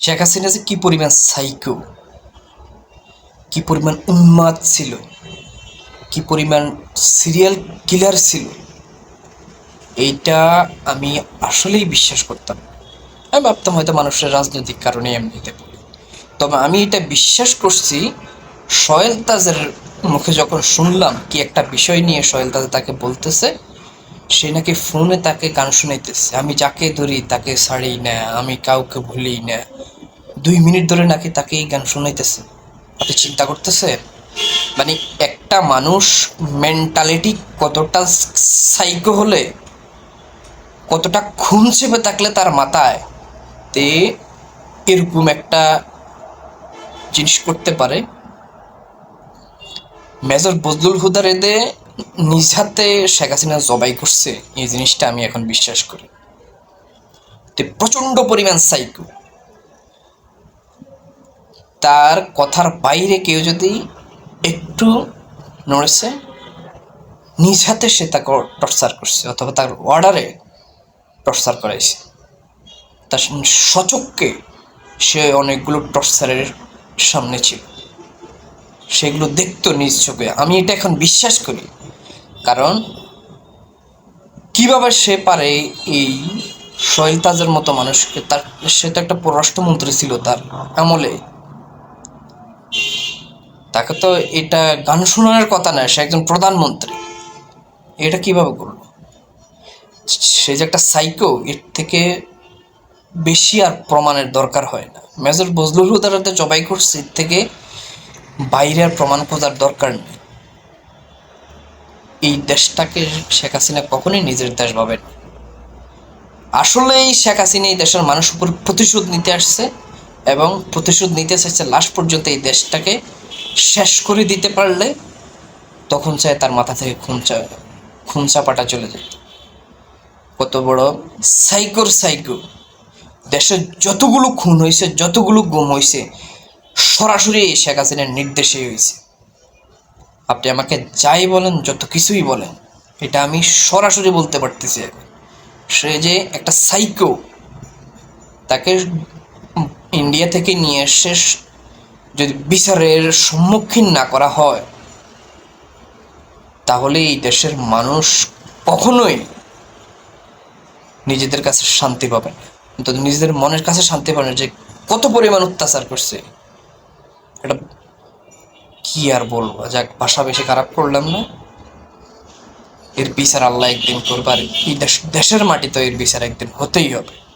শেখ হাসিনা যে কি পরিমাণ সাইকো কি পরিমাণ উন্মাদ ছিল, কি পরিমাণ সিরিয়াল কিলার ছিল, এইটা আমি আসলেই বিশ্বাস করতাম আমি ভাবতাম হয়তো মানুষের রাজনৈতিক কারণে এমনিতে বলে তবে আমি এটা বিশ্বাস করছি সয়েল তাজের মুখে যখন শুনলাম কি একটা বিষয় নিয়ে সয়েল তাজ তাকে বলতেছে, সে নাকি ফোনে তাকে গান শুনাইতেছে। আমি যাকে ধরি তাকে ছাড়ি না, আমি কাউকে ভুলি না। দুই মিনিট ধরে নাকি তাকে এই গান শুনাইতেছে। আপনি চিন্তা করতেছে মানে একটা মানুষ মেন্টালিটি কতটা সাইকো হলে, কতটা খুন চেপে থাকলে তার মাথায় তে এরকম একটা জিনিস করতে পারে। মেজর বজলুল হুদার এদে নিজ হাতে শেখ হাসিনা জবাই করছে, এই জিনিসটা আমি এখন বিশ্বাস করি। তে প্রচণ্ড পরিমাণ সাইকো তার কথার বাইরে কেউ যদি একটু নড়েছে, নিজ হাতে সে তাকে টর্চার করছে অথবা তার অর্ডারে টর্চার করাইছে। তার সচককে সে অনেকগুলো টর্চারের সামনে ছিল। সেগুলো দেখতো নিজ চোখে। আমি এটা এখন বিশ্বাস করি। কারণ কীভাবে সে পারে এই সোহেল মতো মানুষকে? তার, সে তো একটা পররাষ্ট্রমন্ত্রী ছিল তার আমলে। তাকে তো এটা গান শোনানোর কথা নয়, সে একজন প্রধানমন্ত্রী। এটা কীভাবে করল? সে যে একটা সাইকো এর থেকে বেশি আর প্রমাণের দরকার হয় না। মেজর বজলুল হুদারাতে জবাই করছে, এর থেকে বাইরে আর প্রমাণ খোঁজার দরকার নেই। এই দেশটাকে শেখ হাসিনা কখনোই নিজের দেশ ভাবে না। আসলেই শেখ হাসিনা এই দেশের মানুষ উপর প্রতিশোধ নিতে আসছে এবং প্রতিশোধ নিতে চাইছে লাস্ট পর্যন্ত এই দেশটাকে। শেষ করে দিতে পারলে তখন চায় তার মাথা থেকে খুনচা খুনচাপাটা চলে যেত। কত বড় সাইকোর সাইকো। দেশে যতগুলো খুন হয়েছে যতগুলো গুম হয়েছে সরাসরি শেখ হাসিনার নির্দেশেই হয়েছে আপনি আমাকে যাই বলেন, যত কিছুই বলেন, এটা আমি সরাসরি বলতে পারতেছি। সে যে একটা সাইকো, তাকে ইন্ডিয়া থেকে নিয়ে এসে যদি বিচারের সম্মুখীন না করা হয়, তাহলে এই দেশের মানুষ কখনোই নিজেদের কাছে শান্তি পাবে না। নিজেদের মনের কাছে শান্তি পাবে না যে কত পরিমাণ অত্যাচার করছে। এটা কি আর বলব? যাক, ভাষা বেশি খারাপ করলাম না। এর বিচার আল্লাহ একদিন করবার এই দেশ দেশের মাটি তো এর বিচার একদিন হতেই হবে।